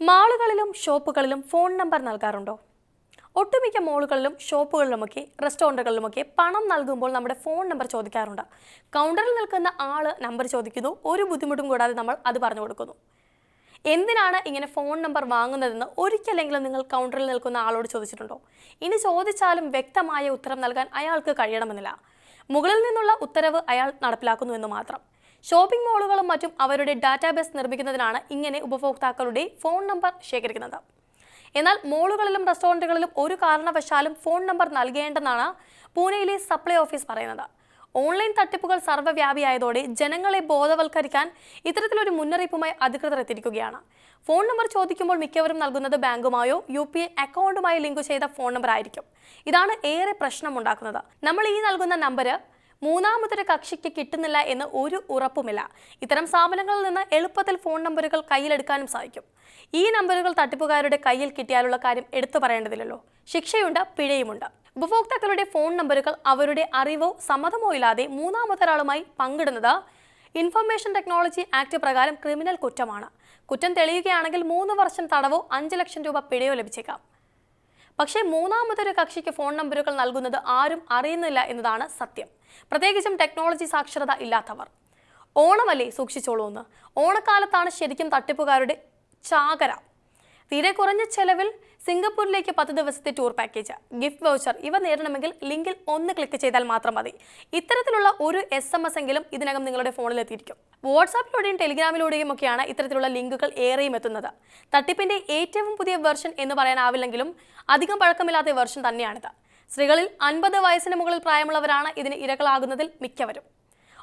മാളുകളിലും ഷോപ്പുകളിലും phone number നൽകാറുണ്ടോ? ഒട്ടുമിക്ക മോളുകളിലും ഷോപ്പുകളിലുമൊക്കെ റെസ്റ്റോറന്റുകളിലുമൊക്കെ പണം നൽകുമ്പോൾ നമ്മുടെ ഫോൺ നമ്പർ ചോദിക്കാറുണ്ട്. കൗണ്ടറിൽ നിൽക്കുന്ന ആൾ നമ്പർ ചോദിക്കുന്നു. ഒരു ബുദ്ധിമുട്ടും കൂടാതെ നമ്മൾ അത് പറഞ്ഞു കൊടുക്കുന്നു. എന്തിനാണ് ഇങ്ങനെ ഫോൺ നമ്പർ വാങ്ങുന്നതെന്ന് ഒരിക്കലെങ്കിലും നിങ്ങൾ കൗണ്ടറിൽ നിൽക്കുന്ന ആളോട് ചോദിച്ചിട്ടുണ്ടോ? ഇനി ചോദിച്ചാലും വ്യക്തമായ ഉത്തരം നൽകാൻ അയാൾക്ക് കഴിയണമെന്നില്ല. മുകളിൽ നിന്നുള്ള ഉത്തരവ് അയാൾ നടപ്പിലാക്കുന്നു എന്ന് മാത്രം. ഷോപ്പിംഗ് മാളുകളും മറ്റും അവരുടെ ഡാറ്റാബേസ് നിർമ്മിക്കുന്നതിനാണ് ഇങ്ങനെ ഉപഭോക്താക്കളുടെ ഫോൺ നമ്പർ ശേഖരിക്കുന്നത്. എന്നാൽ മോളുകളിലും റെസ്റ്റോറന്റുകളിലും ഒരു കാരണവശാലും ഫോൺ നമ്പർ നൽകേണ്ടെന്നാണ് പൂനെയിലെ സപ്ലൈ ഓഫീസ് പറയുന്നത്. ഓൺലൈൻ തട്ടിപ്പുകൾ സർവവ്യാപിയായതോടെ ജനങ്ങളെ ബോധവൽക്കരിക്കാൻ ഇത്തരത്തിലൊരു മുന്നറിയിപ്പുമായി അധികൃതർ എത്തിയിരിക്കുകയാണ്. ഫോൺ നമ്പർ ചോദിക്കുമ്പോൾ മിക്കവരും നൽകുന്നത് ബാങ്കുമായോ യു പി ഐ അക്കൗണ്ടുമായി ലിങ്ക് ചെയ്ത ഫോൺ നമ്പർ ആയിരിക്കും ഇതാണ് ഏറെ പ്രശ്നമുണ്ടാക്കുന്നത്. നമ്മൾ ഈ നൽകുന്ന നമ്പർ മൂന്നാമതൊരു കക്ഷിക്ക് കിട്ടുന്നില്ല എന്ന് ഒരു ഉറപ്പുമില്ല. ഇത്തരം സ്ഥാപനങ്ങളിൽ നിന്ന് എളുപ്പത്തിൽ ഫോൺ നമ്പറുകൾ കയ്യിലെടുക്കാനും സാധിക്കും. ഈ നമ്പറുകൾ തട്ടിപ്പുകാരുടെ കയ്യിൽ കിട്ടിയാലുള്ള കാര്യം എടുത്തു പറയേണ്ടതില്ലല്ലോ. ശിക്ഷയുണ്ട് പിഴയുമുണ്ട്. ഉപഭോക്താക്കളുടെ ഫോൺ നമ്പറുകൾ അവരുടെ അറിവോ സമ്മതമോ ഇല്ലാതെ മൂന്നാമതൊരാളുമായി പങ്കിടുന്നത് ഇൻഫർമേഷൻ ടെക്നോളജി ആക്ട് പ്രകാരം ക്രിമിനൽ കുറ്റമാണ്. കുറ്റം തെളിയുകയാണെങ്കിൽ മൂന്ന് വർഷം തടവോ അഞ്ച് ലക്ഷം രൂപ പിഴയോ ലഭിച്ചേക്കാം. പക്ഷേ മൂന്നാമതൊരു കക്ഷിക്ക് ഫോൺ നമ്പറുകൾ നൽകുന്നത് ആരും അറിയുന്നില്ല എന്നതാണ് സത്യം. പ്രത്യേകിച്ചും ടെക്നോളജി സാക്ഷരത ഇല്ലാത്തവർ. ഓണമല്ലേ സൂക്ഷിച്ചോളൂ എന്ന്. ഓണക്കാലത്താണ് ശരിക്കും തട്ടിപ്പുകാരുടെ ചാകര. തീരെ കുറഞ്ഞ ചെലവിൽ സിംഗപ്പൂരിലേക്ക് പത്ത് ദിവസത്തെ ടൂർ പാക്കേജ് ഗിഫ്റ്റ് വൗച്ചർ ഇവ നേടണമെങ്കിൽ ലിങ്കിൽ ഒന്ന് ക്ലിക്ക് ചെയ്താൽ മാത്രം മതി. ഇത്തരത്തിലുള്ള ഒരു എസ് എം എസ് എങ്കിലും ഇതിനകം നിങ്ങളുടെ ഫോണിൽ എത്തിയിരിക്കും. വാട്സാപ്പിലൂടെയും ടെലിഗ്രാമിലൂടെയും ഒക്കെയാണ് ഇത്തരത്തിലുള്ള ലിങ്കുകൾ ഏറെയും എത്തുന്നത്. തട്ടിപ്പിന്റെ ഏറ്റവും പുതിയ വെർഷൻ എന്ന് പറയാനാവില്ലെങ്കിലും അധികം പഴക്കമില്ലാത്ത വെർഷൻ തന്നെയാണിത്. സ്ത്രീകളിൽ അൻപത് വയസ്സിന് മുകളിൽ പ്രായമുള്ളവരാണ് ഇതിന് ഇരകളാകുന്നതിൽ മിക്കവരും.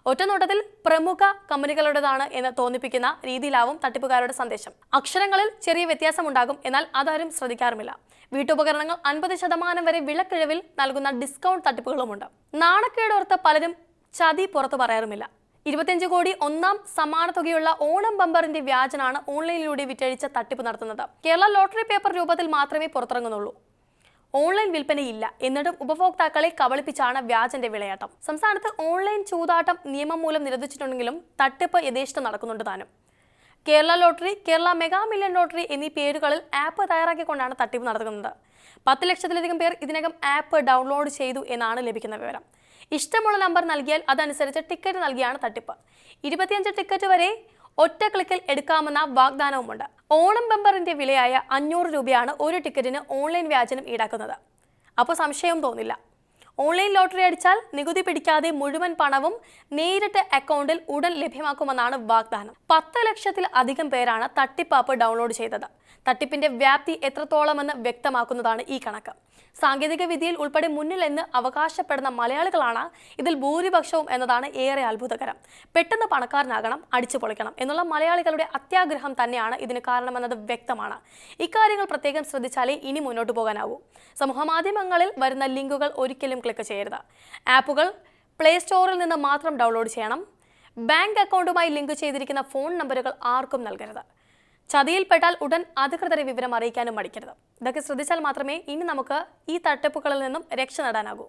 ഒറ്റനോട്ടത്തിൽ പ്രമുഖ കമ്പനികളുടേതാണ് എന്ന് തോന്നിപ്പിക്കുന്ന രീതിയിലാവും തട്ടിപ്പുകാരുടെ സന്ദേശം. അക്ഷരങ്ങളിൽ ചെറിയ വ്യത്യാസമുണ്ടാകും എന്നാൽ അതാരും ശ്രദ്ധിക്കാറുമില്ല. വീട്ടുപകരണങ്ങൾ അൻപത് ശതമാനം വരെ വിലക്കിഴിവിൽ നൽകുന്ന ഡിസ്കൗണ്ട് തട്ടിപ്പുകളുമുണ്ട്. നാണക്കേടോർത്ത് പലരും ചതി പുറത്തു പറയാറുമില്ല. ഇരുപത്തിയഞ്ച് കോടി ഒന്നാം സമാന തുകയുള്ള ഓണം ബമ്പറിന്റെ വ്യാജനാണ് ഓൺലൈനിലൂടെ വിറ്റഴിച്ച തട്ടിപ്പ് നടത്തുന്നത്. കേരള ലോട്ടറി പേപ്പർ രൂപത്തിൽ മാത്രമേ പുറത്തിറങ്ങുന്നുള്ളൂ. ഓൺലൈൻ വിൽപ്പനയില്ല. എന്നിട്ടും ഉപഭോക്താക്കളെ കബളിപ്പിച്ചാണ് വ്യാജന്റെ വിളയാട്ടം. സംസ്ഥാനത്ത് ഓൺലൈൻ ചൂതാട്ടം നിയമം മൂലം നിരോധിച്ചിട്ടുണ്ടെങ്കിലും തട്ടിപ്പ് യഥേഷ്ടം നടക്കുന്നുണ്ട് താനും. Kerala lottery Kerala mega million lottery എന്നീ പേരുകളിൽ ആപ്പ് തയ്യാറാക്കിക്കൊണ്ടാണ് തട്ടിപ്പ് നടത്തുന്നത് പത്ത് ലക്ഷത്തിലധികം പേർ ഇതിനകം ആപ്പ് ഡൗൺലോഡ് ചെയ്തു എന്നാണ് ലഭിക്കുന്ന വിവരം. ഇഷ്ടമുള്ള നമ്പർ നൽകിയാൽ അതനുസരിച്ച് ടിക്കറ്റ് നൽകിയാണ് തട്ടിപ്പ്. ഇരുപത്തിയഞ്ച് ടിക്കറ്റ് വരെ ഒറ്റ ക്ലിക്കിൽ എടുക്കാമെന്ന വാഗ്ദാനവുമുണ്ട്. ഓണം ബമ്പറിന്റെ വിലയായ അഞ്ഞൂറ് രൂപയാണ് ഒരു ടിക്കറ്റിന് ഓൺലൈൻ വ്യാജനം ഈടാക്കുന്നത്. അപ്പോൾ സംശയം തോന്നില്ല. ഓൺലൈൻ ലോട്ടറി അടിച്ചാൽ നികുതി പിടിക്കാതെ മുഴുവൻ പണവും നേരിട്ട് അക്കൗണ്ടിൽ ഉടൻ ലഭ്യമാക്കുമെന്നാണ് വാഗ്ദാനം. പത്ത് ലക്ഷത്തിൽ അധികം പേരാണ് തട്ടിപ്പ് ആപ്പ് ഡൗൺലോഡ് ചെയ്തത്. തട്ടിപ്പിന്റെ വ്യാപ്തി എത്രത്തോളമെന്ന് വ്യക്തമാക്കുന്നതാണ് ഈ കണക്ക്. സാങ്കേതിക വിദ്യയിൽ ഉൾപ്പെടെ മുന്നിൽ എന്ന് അവകാശപ്പെടുന്ന മലയാളികളാണ് ഇതിൽ ഭൂരിപക്ഷവും എന്നതാണ് ഏറെ അത്ഭുതകരം. പെട്ടെന്ന് പണക്കാരനാകണം അടിച്ചു പൊളിക്കണം എന്നുള്ള മലയാളികളുടെ അത്യാഗ്രഹം തന്നെയാണ് ഇതിന് കാരണമെന്നത് വ്യക്തമാണ്. ഇക്കാര്യങ്ങൾ പ്രത്യേകം ശ്രദ്ധിച്ചാലേ ഇനി മുന്നോട്ട് പോകാനാവൂ. സമൂഹമാധ്യമങ്ങളിൽ വരുന്ന ലിങ്കുകൾ ഒരിക്കലും ക്ലിക്ക് ചെയ്യരുത്. ആപ്പുകൾ പ്ലേ സ്റ്റോറിൽ നിന്ന് മാത്രം ഡൗൺലോഡ് ചെയ്യണം. ബാങ്ക് അക്കൗണ്ടുമായി ലിങ്ക് ചെയ്തിരിക്കുന്ന ഫോൺ നമ്പറുകൾ ആർക്കും നൽകരുത്. ചതിയിൽപ്പെട്ടാൽ ഉടൻ അധികൃതരെ വിവരം അറിയിക്കാനും മടിക്കരുത്. ഇതൊക്കെ ശ്രദ്ധിച്ചാൽ മാത്രമേ ഇനി നമുക്ക് ഈ തട്ടിപ്പുകളിൽ നിന്നും രക്ഷ നേടാനാകൂ.